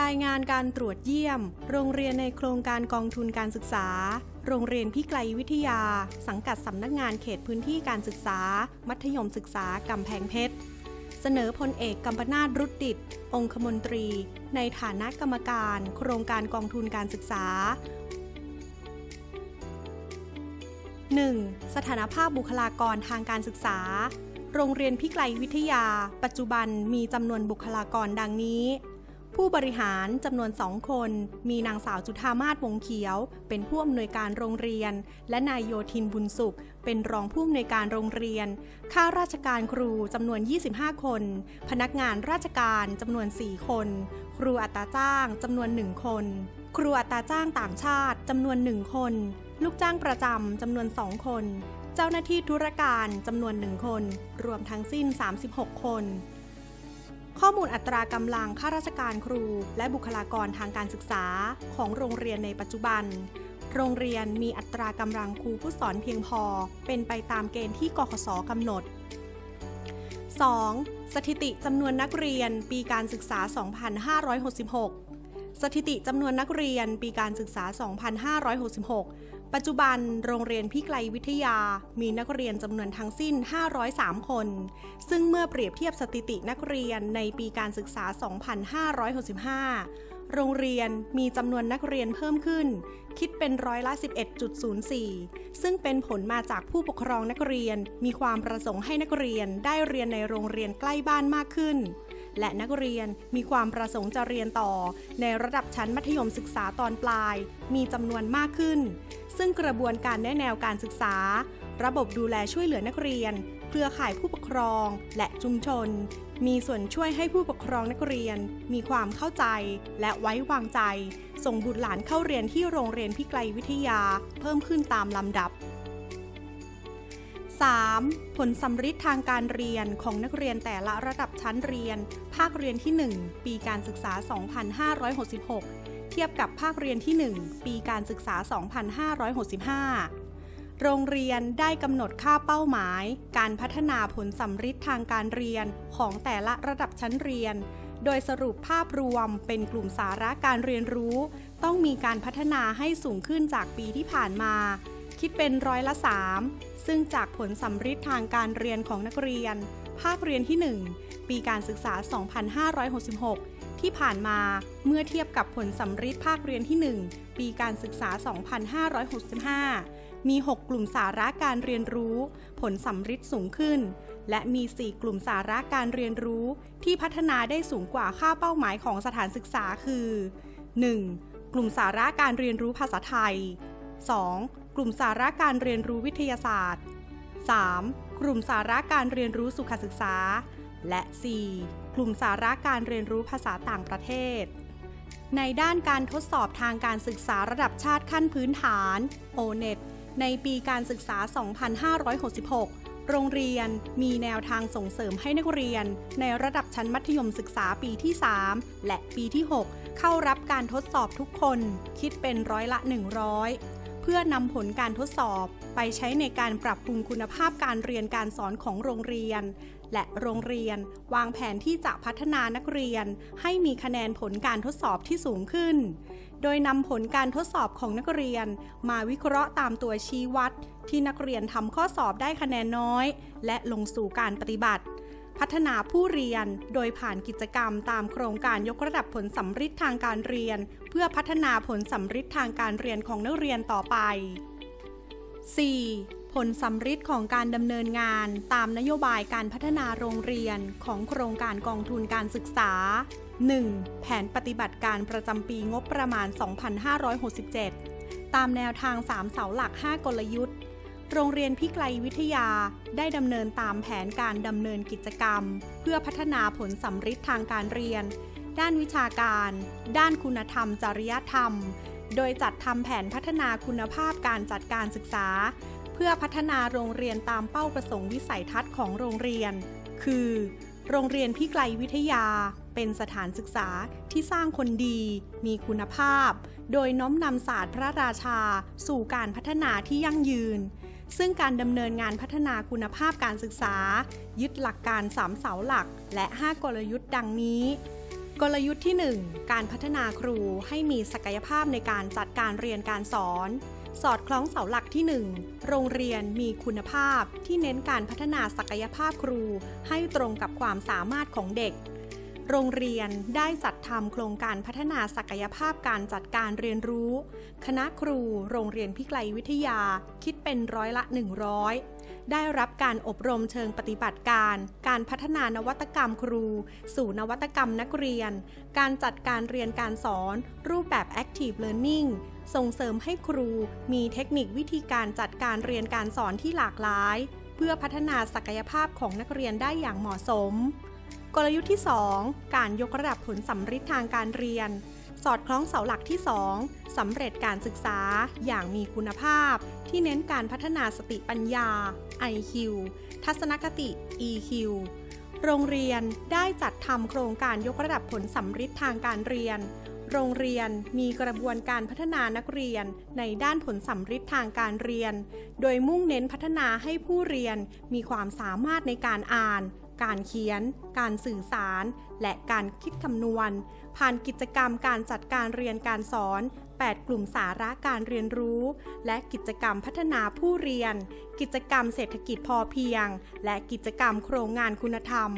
รายงานการตรวจเยี่ยม โรงเรียนในโครงการกองทุนการศึกษา โรงเรียนพิไกลวิทยา สังกัดสำนักงานเขตพื้นที่การศึกษา มัธยมศึกษากำแพงเพชร เสนอพลเอกกัมปนาตรุดดิต องคมนตรี ในฐานะกรรมการ โครงการกองทุนการศึกษา 1. สถานภาพบุคลากรทางการศึกษา โรงเรียนพิไกลวิทยา ปัจจุบันมีจำนวนบุคลากรดังนี้ ผู้บริหารจำนวนสองคน มีนางสาวจุธามาศวงเขียว เป็นผู้อำนวยการโรงเรียน และนายโยทินบุญสุข เป็นรองผู้อำนวยการโรงเรียน ข้าราชการครูจำนวน 25 คน พนักงานราชการจำนวน 4 คน ครูอัตราจ้างจำนวน 1 คน ครูอัตราจ้างต่างชาติจำนวน 1 คน ลูกจ้างประจำจำนวน 2 คน เจ้าหน้าที่ธุรการจำนวน 1 คน รวมทั้งสิ้น 36 คน ข้อมูลอัตรากำลังข้าราชการครู และบุคลากรทางการศึกษาของโรงเรียนในปัจจุบัน โรงเรียนมีอัตรากำลังครูผู้สอนเพียงพอ เป็นไปตามเกณฑ์ที่กคศกำหนด 2. สถิติจำนวนนักเรียนปีการศึกษา 2566 สถิติจำนวนนักเรียนปีการศึกษา 2566 ปัจจุบันโรงเรียนพิไกลวิทยามีนักเรียนจำนวนทั้งสิ้น 503 คน ซึ่งเมื่อเปรียบเทียบสถิตินักเรียนในปีการศึกษา 2565 โรงเรียนมีจำนวนนักเรียนเพิ่มขึ้น คิดเป็นร้อยละ 11.04 ซึ่งเป็นผลมาจากผู้ปกครองนักเรียนมีความประสงค์ให้นักเรียนได้เรียนในโรงเรียนใกล้บ้านมากขึ้นและนักเรียนมีความประสงค์จะเรียนต่อ ในระดับชั้นมัธยมศึกษาตอนปลาย มีจำนวนมากขึ้น ซึ่งกระบวนการแนะแนวการศึกษา ระบบดูแลช่วยเหลือนักเรียน เครือข่ายผู้ปกครอง และชุมชน มีส่วนช่วยให้ผู้ปกครองนักเรียน มีความเข้าใจ และไว้วางใจ ส่งบุตรหลานเข้าเรียนที่โรงเรียนพิไกลวิทยา เพิ่มขึ้นตามลำดับ 3. ผลสัมฤทธิ์ทางการเรียนของนักเรียนแต่ละระดับชั้นเรียน ภาคเรียนที่ 1 ปีการศึกษา 2566 เทียบกับภาคเรียนที่ 1 ปีการศึกษา 2565 โรงเรียนได้กำหนดค่าเป้าหมาย การพัฒนาผลสัมฤทธิ์ทางการเรียนของแต่ละระดับชั้นเรียน โดยสรุปภาพรวมเป็นกลุ่มสาระการเรียนรู้ ต้องมีการพัฒนาให้สูงขึ้นจากปีที่ผ่านมา คิดเป็นร้อยละ 3 ซึ่งจากผลสัมฤทธิ์ทางการเรียนของนักเรียน ภาคเรียนที่ 1 ปีการศึกษา 2566 ที่ผ่านมาเมื่อเทียบกับผลสัมฤทธิ์ภาคเรียนที่ 1 ปีการศึกษา 2565 มี 6 กลุ่มสาระการเรียนรู้ ผลสัมฤทธิ์สูงขึ้น และมี 4 กลุ่มสาระการเรียนรู้ ที่พัฒนาได้สูงกว่าค่าเป้าหมายของสถานศึกษาคือ 1. กลุ่มสาระการเรียนรู้ภาษาไทย 2. กลุ่มสาระการเรียนรู้วิทยาศาสตร์ 3. กลุ่มสาระการเรียนรู้สุขศึกษา และ 4. กลุ่มสาระการเรียนรู้ภาษาต่างประเทศ ในด้านการทดสอบทางการศึกษาระดับชาติขั้นพื้นฐาน O-NET ในปีการศึกษา 2566 โรงเรียนมีแนวทางส่งเสริมให้นักเรียน ในระดับชั้นมัธยมศึกษาปีที่ 3 และปีที่ 6 เข้ารับการทดสอบทุกคน คิดเป็นร้อยละ 100 เพื่อนำผลการทดสอบไปใช้ในการปรับปรุงคุณภาพการเรียนการสอนของโรงเรียน และโรงเรียน วางแผนที่จะพัฒนานักเรียน ให้มีคะแนนผลการทดสอบที่สูงขึ้น โดยนำผลการทดสอบของนักเรียน มาวิเคราะห์ตามตัวชี้วัด ที่นักเรียนทำข้อสอบได้คะแนนน้อย และลงสู่การปฏิบัติ พัฒนาผู้เรียนโดยผ่านกิจกรรมตามโครงการยกระดับผลสัมฤทธิ์ทางการเรียน เพื่อพัฒนาผลสัมฤทธิ์ทางการเรียนของนักเรียนต่อไป 4. ผลสัมฤทธิ์ของการดำเนินงานตามนโยบายการพัฒนาโรงเรียนของโครงการกองทุนการศึกษา 1. แผนปฏิบัติการประจำปีงบประมาณ 2567 ตามแนวทาง 3 เสาหลัก 5 กลยุทธ์ โรงเรียนพิไกลวิทยาได้ดำเนินตามแผนการดำเนินกิจกรรม เพื่อพัฒนาผลสัมฤทธิ์ทางการเรียน ด้านวิชาการ ด้านคุณธรรม จริยธรรม โดยจัดทำแผนพัฒนาคุณภาพการจัดการศึกษา เพื่อพัฒนาโรงเรียนตามเป้าประสงค์วิสัยทัศน์ของโรงเรียน คือ โรงเรียนพิไกลวิทยา เป็นสถานศึกษาที่สร้างคนดี มีคุณภาพ โดยน้อมนำศาสตร์พระราชา สู่การพัฒนาที่ยั่งยืน ซึ่งการดำเนินงานพัฒนาคุณภาพการศึกษา ยึดหลักการ3เสาหลัก และ 5 กลยุทธ์ดังนี้กลยุทธ์ที่ 1 การพัฒนาครูให้มีศักยภาพในการจัดการเรียนการสอน สอดคล้องเสาหลักที่ 1 โรงเรียนมีคุณภาพที่เน้นการพัฒนาศักยภาพครู ให้ตรงกับความสามารถของเด็ก โรงเรียนได้จัดทำโครงการพัฒนาศักยภาพการจัดการเรียนรู้ คณะครู โรงเรียนพิไกลวิทยา คิดเป็นร้อยละ 100 ได้รับการอบรมเชิงปฏิบัติการ การพัฒนานวัตกรรมครู สู่นวัตกรรมนักเรียน การจัดการเรียนการสอน รูปแบบ Active Learning ส่งเสริมให้ครูมีเทคนิควิธีการจัดการเรียนการสอนที่หลากหลาย เพื่อพัฒนาศักยภาพของนักเรียนได้อย่างเหมาะสม กลยุทธ์ที่ 2 การยกระดับผลสัมฤทธิ์ทางการเรียน สอดคล้องเสาหลักที่ 2สำเร็จการศึกษาอย่างมีคุณภาพ ที่เน้นการพัฒนาสติปัญญา IQ ทัศนคติ EQ โรงเรียนได้จัดทำโครงการยกระดับผลสัมฤทธิ์ทางการเรียน โรงเรียนมีกระบวนการพัฒนานักเรียนในด้านผลสัมฤทธิ์ทางการเรียน โดยมุ่งเน้นพัฒนาให้ผู้เรียนมีความสามารถในการอ่าน การเขียน การสื่อสาร และการคิดคำนวณ ผ่านกิจกรรมการจัดการเรียนการสอน 8 กลุ่มสาระการเรียนรู้ และกิจกรรมพัฒนาผู้เรียน กิจกรรมเศรษฐกิจพอเพียง และกิจกรรมโครงงานคุณธรรม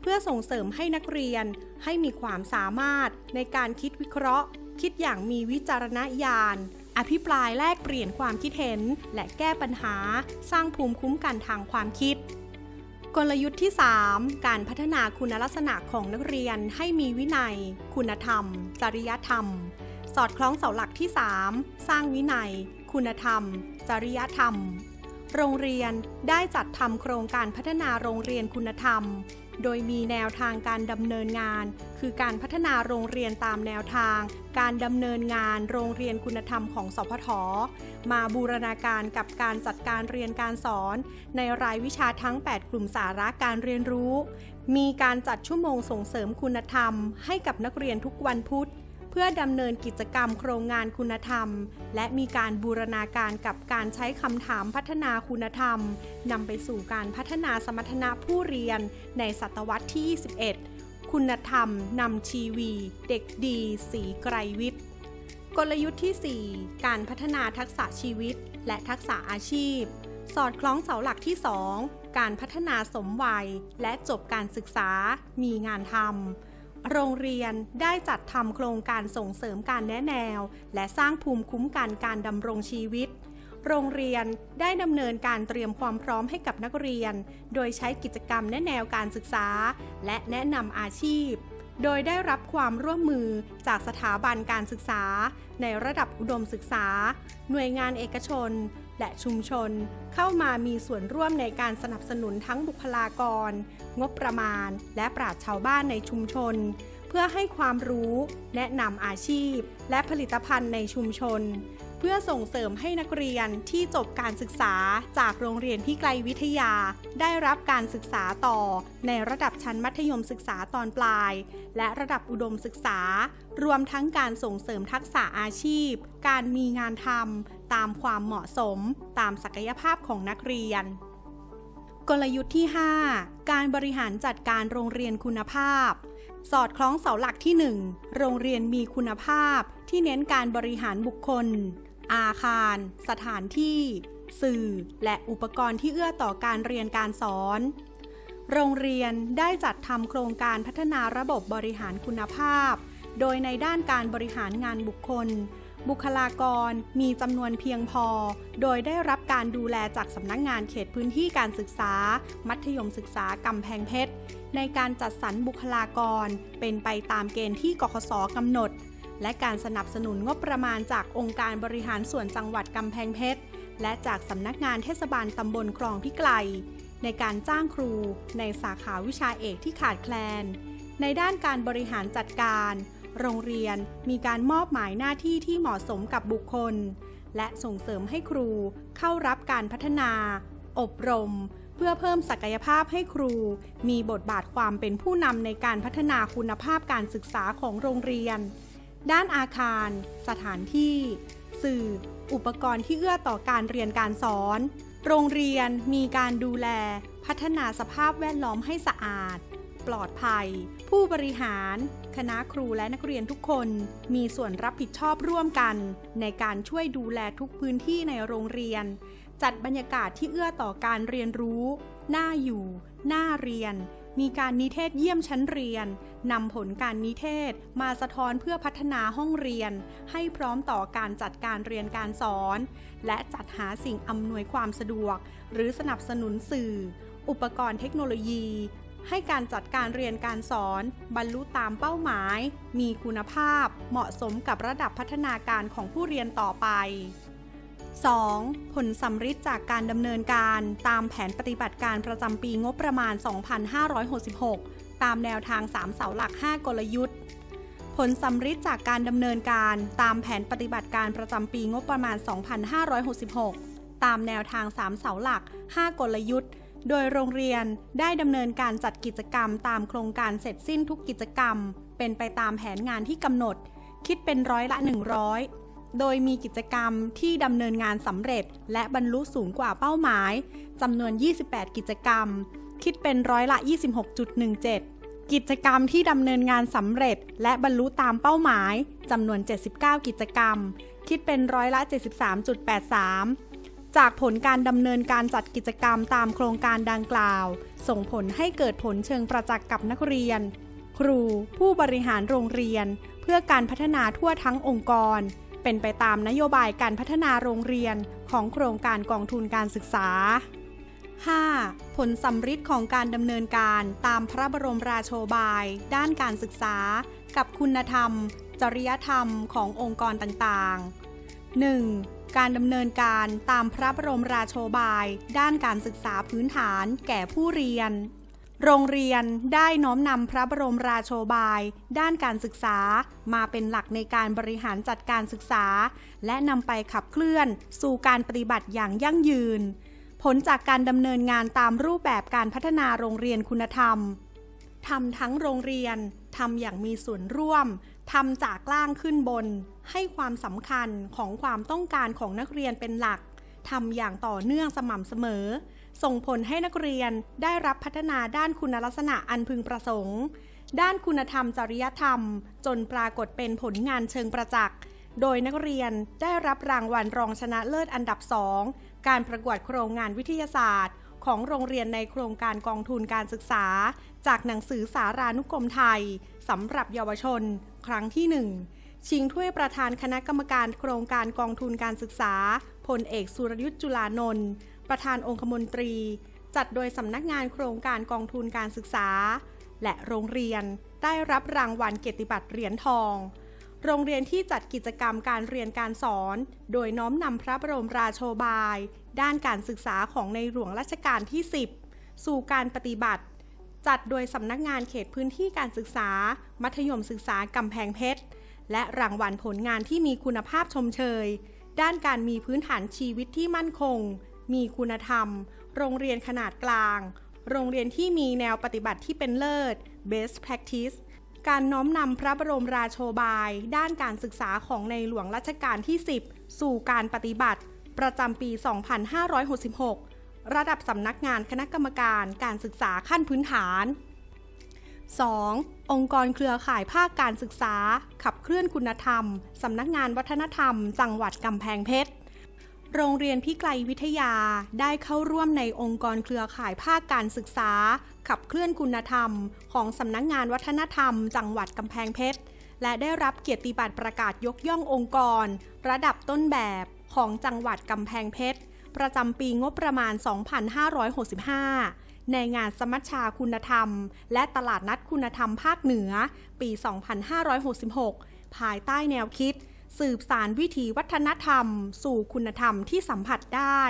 เพื่อส่งเสริมให้นักเรียน ให้มีความสามารถในการคิดวิเคราะห์ คิดอย่างมีวิจารณญาณอภิปรายแลกเปลี่ยนความคิดเห็น และแก้ปัญหา สร้างภูมิคุ้มกันทางความคิด กลยุทธ์ที่ 3 การพัฒนาคุณลักษณะของนักเรียนให้มีวินัย คุณธรรม จริยธรรม สอดคล้องเสาหลักที่ 3 สร้างวินัย คุณธรรม จริยธรรม โรงเรียนได้จัดทำโครงการพัฒนาโรงเรียนคุณธรรม โดยมีแนวทางการดำเนินงาน คือการพัฒนาโรงเรียนตามแนวทาง การดำเนินงานโรงเรียนคุณธรรมของสพทมาบูรณาการกับการจัดการเรียนการสอน ในรายวิชาทั้ง 8 กลุ่มสาระการเรียนรู้ มีการจัดชั่วโมงส่งเสริมคุณธรรม ให้กับนักเรียนทุกวันพุธ เพื่อดำเนินกิจกรรมโครงงานคุณธรรม และมีการบูรณาการกับการใช้คำถามพัฒนาคุณธรรมนำไปสู่การพัฒนาสมรรถนะผู้เรียนในศตวรรษที่ 21 คุณธรรมนำชีวี เด็กดี สีไกรวิทย์กลยุทธ์ที่ 4 การพัฒนาทักษะชีวิต และทักษะอาชีพ สอดคล้องเสาหลักที่ 2 การพัฒนาสมวัย และจบการศึกษา มีงานทำ โรงเรียนได้จัดทำโครงการส่งเสริมการแนะแนว และสร้างภูมิคุ้มกันการดำรงชีวิต โรงเรียนได้ดำเนินการเตรียมความพร้อมให้กับนักเรียน โดยใช้กิจกรรมแนะแนวการศึกษา และแนะนำอาชีพ โดยได้รับความร่วมมือจากสถาบันการศึกษา ในระดับอุดมศึกษา หน่วยงานเอกชน และชุมชนเข้ามามีส่วนร่วมในการสนับสนุนทั้งบุคลากร งบประมาณ และปราชชาวบ้านในชุมชน เพื่อให้ความรู้ แนะนำอาชีพ และผลิตภัณฑ์ในชุมชน เพื่อส่งเสริมให้นักเรียนที่จบการศึกษาจากโรงเรียนพิไกลวิทยา ได้รับการศึกษาต่อในระดับชั้นมัธยมศึกษาตอนปลาย และระดับอุดมศึกษา รวมทั้งการส่งเสริมทักษะอาชีพ การมีงานทำ ตามความเหมาะสมตามศักยภาพของนักเรียน กลยุทธ์ที่ 5 การบริหารจัดการโรงเรียนคุณภาพ สอดคล้องเสาหลักที่ 1 โรงเรียนมีคุณภาพ ที่เน้นการบริหารบุคคล อาคาร สถานที่ สื่อ และอุปกรณ์ที่เอื้อต่อการเรียนการสอนโรงเรียนได้จัดทำโครงการพัฒนาระบบบริหารคุณภาพ โดยในด้านการบริหารงานบุคคล บุคลากรมีจำนวนเพียงพอ โดยได้รับการดูแลจากสำนักงงานเขตพื้นที่การศึกษา มัธยมศึกษากำแพงเพชร ในการจัดสรรบุคลากร เป็นไปตามเกณฑ์ที่กคสกำหนด และการสนับสนุนงบประมาณจากองค์การบริหารส่วนจังหวัดกำแพงเพชร และจากสำนักงานเทศบาลตำบลคลองพิไกล ในการจ้างครู ในสาขาวิชาเอกที่ขาดแคลน ในด้านการบริหารจัดการ โรงเรียนมีการมอบหมายหน้าที่ที่เหมาะสมกับบุคคล และส่งเสริมให้ครูเข้ารับการพัฒนา อบรม เพื่อเพิ่มศักยภาพให้ครู มีบทบาทความเป็นผู้นำในการพัฒนาคุณภาพการศึกษาของโรงเรียน ด้านอาคาร สถานที่ สื่อ อุปกรณ์ที่เอื้อต่อการเรียนการสอน โรงเรียนมีการดูแล พัฒนาสภาพแวดล้อมให้สะอาด ปลอดภัย ผู้บริหาร คณะครูและนักเรียนทุกคนมีส่วนรับผิดชอบร่วมกัน ในการช่วยดูแลทุกพื้นที่ในโรงเรียน จัดบรรยากาศที่เอื้อต่อการเรียนรู้น่าอยู่น่าเรียน มีการนิเทศเยี่ยมชั้นเรียนนำผลการนิเทศมาสะท้อนเพื่อพัฒนาห้องเรียน ให้พร้อมต่อการจัดการเรียนการสอน และจัดหาสิ่งอำนวยความสะดวก หรือสนับสนุนสื่อ อุปกรณ์เทคโนโลยี ให้การจัดการเรียนการสอน บรรลุตามเป้าหมาย มีคุณภาพ เหมาะสมกับระดับพัฒนาการของผู้เรียนต่อไป 2. ผลสำฤทธิ์จากการดำเนินการตามแผนปฏิบัติการประจำปีงบประมาณ 2566 ตามแนวทาง 3 เสาหลัก 5 กลยุทธ์ ผลสำฤทธิ์จากการดำเนินการตามแผนปฏิบัติการประจำปีงบประมาณ 2566 ตามแนวทาง 3 เสาหลัก 5 กลยุทธ์ โดยโรงเรียนได้ดำเนินการจัดกิจกรรมตามโครงการเสร็จสิ้นทุกกิจกรรม เป็นไปตามแผนงานที่กำหนด คิดเป็นร้อยละ 100 โดยมีกิจกรรมที่ดำเนินงานสำเร็จ และบรรลุสูงกว่าเป้าหมายจำนวน 28 กิจกรรม คิดเป็นร้อยละ 26.17 กิจกรรมที่ดำเนินงานสำเร็จ และบรรลุตามเป้าหมายจำนวน 79 กิจกรรม คิดเป็นร้อยละ 73.83 จากผลการดำเนินการจัดกิจกรรมตามโครงการดังกล่าว ส่งผลให้เกิดผลเชิงประจักษ์กับนักเรียน ครู ผู้บริหารโรงเรียน เพื่อการพัฒนาทั่วทั้งองค์กร เป็นไปตามนโยบายการพัฒนาโรงเรียนของโครงการกองทุนการศึกษา 5. ผลสำฤทธิ์ของการดำเนินการตามพระบรมราโชบาย ด้านการศึกษา กับคุณธรรม จริยธรรมขององค์กรต่างๆ 1. การดำเนินการตามพระบรมราโชบาย ด้านการศึกษาพื้นฐานแก่ผู้เรียน โรงเรียนได้น้อมนำพระบรมราโชบาย ด้านการศึกษามาเป็นหลักในการบริหารจัดการศึกษา และนำไปขับเคลื่อนสู่การปฏิบัติอย่างยั่งยืน ผลจากการดำเนินงานตามรูปแบบการพัฒนาโรงเรียนคุณธรรมทำทั้งโรงเรียนทำอย่างมีส่วนร่วม ทำจากล่างขึ้นบน ให้ความสำคัญของความต้องการของนักเรียนเป็นหลักทำอย่างต่อเนื่องสม่ำเสมอ ส่งผลให้นักเรียนได้รับพัฒนาด้านคุณลักษณะอันพึงประสงค์ ด้านคุณธรรมจริยธรรม จนปรากฏเป็นผลงานเชิงประจักษ์ โดยนักเรียนได้รับรางวัลรองชนะเลิศอันดับสองการประกวดโครงงานวิทยาศาสตร์ ของโรงเรียนในโครงการกองทุนการศึกษา จากหนังสือสารานุกรมไทยสำหรับเยาวชน ครั้งที่หนึ่งชิงถ้วยประธานคณะกรรมการโครงการกองทุนการศึกษาพลเอกสุรยุทธ์จุลานนท์ประธานองคมนตรี จัดโดยสำนักงานโครงการกองทุนการศึกษา และโรงเรียนได้รับรางวัลเกียรติบัตรเหรียญทอง โรงเรียนที่จัดกิจกรรมการเรียนการสอน โดยน้อมนำพระบรมราโชบาย ด้านการศึกษาของในหลวงรัชกาลที่ 10 สู่การปฏิบัติ จัดโดยสำนักงานเขตพื้นที่การศึกษา มัธยมศึกษากำแพงเพชร และรางวัลผลงานที่มีคุณภาพชมเชย ด้านการมีพื้นฐานชีวิตที่มั่นคง มีคุณธรรม โรงเรียนขนาดกลาง โรงเรียนที่มีแนวปฏิบัติที่เป็นเลิศ best practice การน้อมนำพระบรมราโชบาย ด้านการศึกษาของในหลวงรัชกาลที่ 10 สู่การปฏิบัติ ประจำปี 2566 ระดับสำนักงานคณะกรรมการการศึกษาขั้นพื้นฐาน 2. องค์กรเครือข่ายภาคการศึกษา ขับเคลื่อนคุณธรรม สำนักงานวัฒนธรรม จังหวัดกำแพงเพชร โรงเรียนพิไกลวิทยาได้เข้าร่วมในองค์กรเครือข่ายภาคการศึกษา ขับเคลื่อนคุณธรรม ของสำนักงานวัฒนธรรม จังหวัดกำแพงเพชร และได้รับเกียรติบัตรประกาศยกย่ององค์กร ระดับต้นแบบของจังหวัดกำแพงเพชร ประจำปีงบประมาณ 2565 ในงานสมัชชาคุณธรรม และตลาดนัดคุณธรรมภาคเหนือ ปี 2566 ภายใต้แนวคิด สืบสารวิถีวัฒนธรรม สู่คุณธรรมที่สัมผัสได้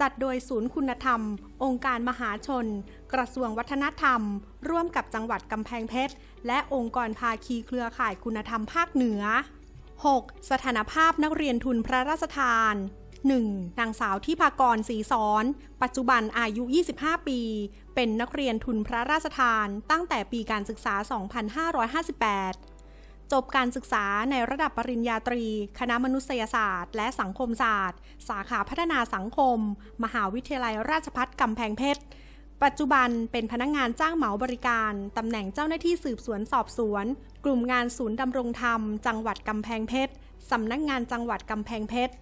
จัดโดยศูนย์คุณธรรม องค์การมหาชน กระทรวงวัฒนธรรม ร่วมกับจังหวัดกำแพงเพชร และองค์กรภาคีเครือข่ายคุณธรรมภาคเหนือ 6. สถานภาพนักเรียนทุนพระราชทาน 1. นางสาวที่ภากรศรีสอน ปัจจุบันอายุ 25 ปี เป็นนักเรียนทุนพระราชทานตั้งแต่ปีการศึกษา 2558 จบการศึกษาในระดับปริญญาตรี คณะมนุษยศาสตร์ และสังคมศาสตร์ สาขาพัฒนาสังคม มหาวิทยาลัยราชภัฏกำแพงเพชรปัจจุบันเป็นพนักงงานจ้างเหมาบริการ ตำแหน่งเจ้าหน้าที่สืบสวนสอบสวน กลุ่มงานศูนย์ดำรงธรรม จังหวัดกำแพงเพชร สำนักงานจังหวัดกำแพงเพชร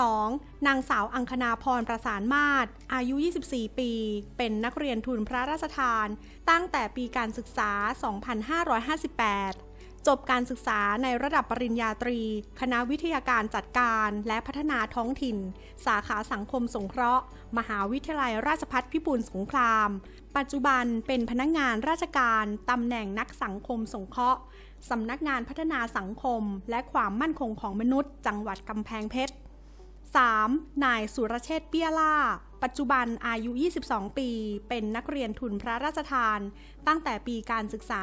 2. นางสาวอังคณาพรประสานมาศอายุ 24 ปี เป็นนักเรียนทุนพระราชทาน ตั้งแต่ปีการศึกษา 2558 จบการศึกษาในระดับปริญญาตรี คณะวิทยาการจัดการและพัฒนาท้องถิ่น สาขาสังคมสงเคราะห์ มหาวิทยาลัยราชภัฏพิบูลสงคราม ปัจจุบันเป็นพนักงานราชการตำแหน่งนักสังคมสงเคราะห์สำนักงานพัฒนาสังคม และความมั่นคงของมนุษย์ จังหวัดกำแพงเพชร 3. นายสุรเชษเปี้ยล่า ปัจจุบันอายุ 22 ปี เป็นนักเรียนทุนพระราชทาน ตั้งแต่ปีการศึกษา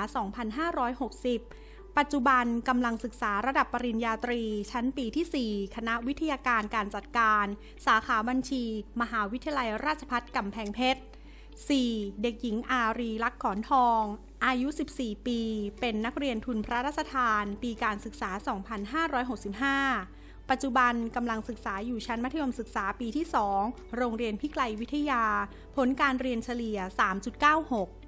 2560 ปัจจุบันกำลังศึกษาระดับปริญญาตรี ชั้นปีที่ 4 คณะวิทยาการการจัดการ สาขาบัญชี มหาวิทยาลัยราชภัฏกำแพงเพชร 4. เด็กหญิงอารีลักษ์ขอนทอง อายุ 14 ปี เป็นนักเรียนทุนพระราชทาน ปีการศึกษา 2565 ปัจจุบันกำลังศึกษาอยู่ชั้นมัธยมศึกษาปีที่ 2 โรงเรียนพิไกลวิทยา ผลการเรียนเฉลี่ย 3.96